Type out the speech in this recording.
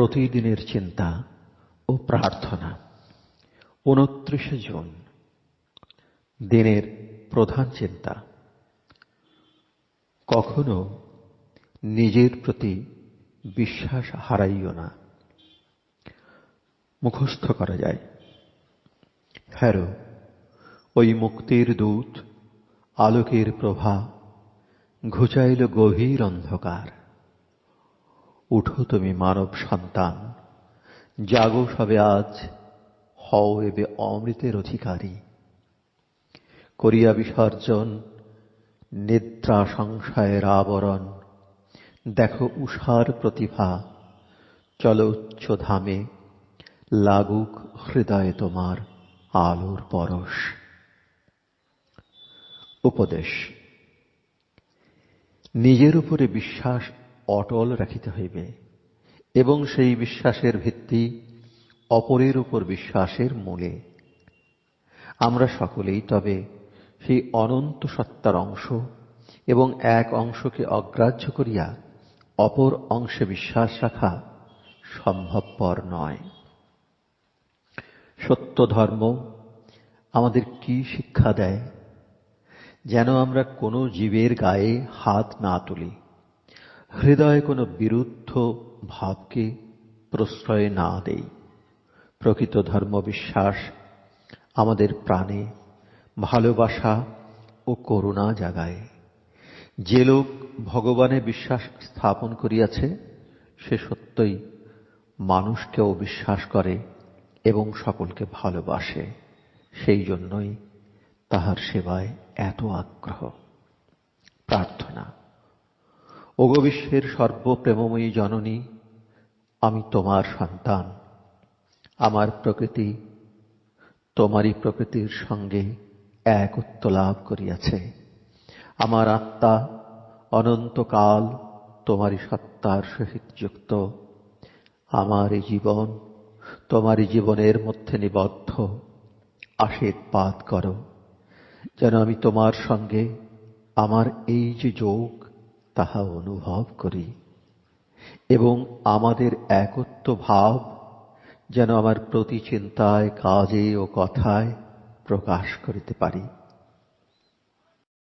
প্রতিদিনের চিন্তা ও প্রার্থনা। উনত্রিশে জুন, দিনের প্রধান চিন্তা। কখনো নিজের প্রতি বিশ্বাস হারাইও না। মুখস্থ করা যায়। হ্যারো, ওই মুক্তির দূত আলোকের প্রভা ঘুচাইল গভীর অন্ধকার। উঠো তুমি মানব সন্তান। জাগো সবে আজ, হও এবে অমৃতের অধিকারী। করিয়া বিসর্জন, নিদ্রা সংশয়ের আবরণ। দেখো উষার প্রতিভা, চলো উচ্চ ধামে, লাগুক হৃদয়ে তোমার আলোর পরশ। উপদেশ, নিজের উপরে বিশ্বাস অটল রাখিতে হইবে, এবং সেই বিশ্বাসের ভিত্তি অপরের উপর বিশ্বাসের মূলে। আমরা সকলেই তবে সেই অনন্ত সত্তার অংশ, এবং এক অংশকে অগ্রাহ্য করিয়া অপর অংশে বিশ্বাস রাখা সম্ভবপর নয়। সত্য ধর্ম আমাদের কি শিক্ষা দেয়? যেন আমরা কোনো জীবের গায়ে হাত না তুলি। হৃদয়ে কোনো বিরুদ্ধ ভাবকে প্রশ্রয় না দেই। প্রকৃত ধর্ম বিশ্বাস আমাদের প্রাণে ভালোবাসা ও করুণা জাগায়। যে লোক ভগবানে বিশ্বাস স্থাপন করিয়াছে, সে সত্যই মানুষকেও বিশ্বাস করে এবং সকলকে ভালোবাসে। সেই জন্যই তাহার সেবায় এত আগ্রহ। প্রার্থনা। ওগো বিশ্বের সর্বপ্রেমময়ী জননী, আমি তোমার সন্তান। আমার প্রকৃতি তোমারই প্রকৃতির সঙ্গে একত্ব লাভ করিয়াছে। আমার আত্মা অনন্তকাল তোমারই সত্তার সহিত যুক্ত। আমার এই জীবন তোমারই জীবনের মধ্যে নিবদ্ধ। আশীর্বাদ করো। যেন আমি তোমার সঙ্গে আমার এই যে যোগ তাহা অনুভব করি। এবং আমাদের একত্ব ভাব যেন আমার প্রতি চিন্তায় কাজে ও কথায় প্রকাশ করিতে পারি।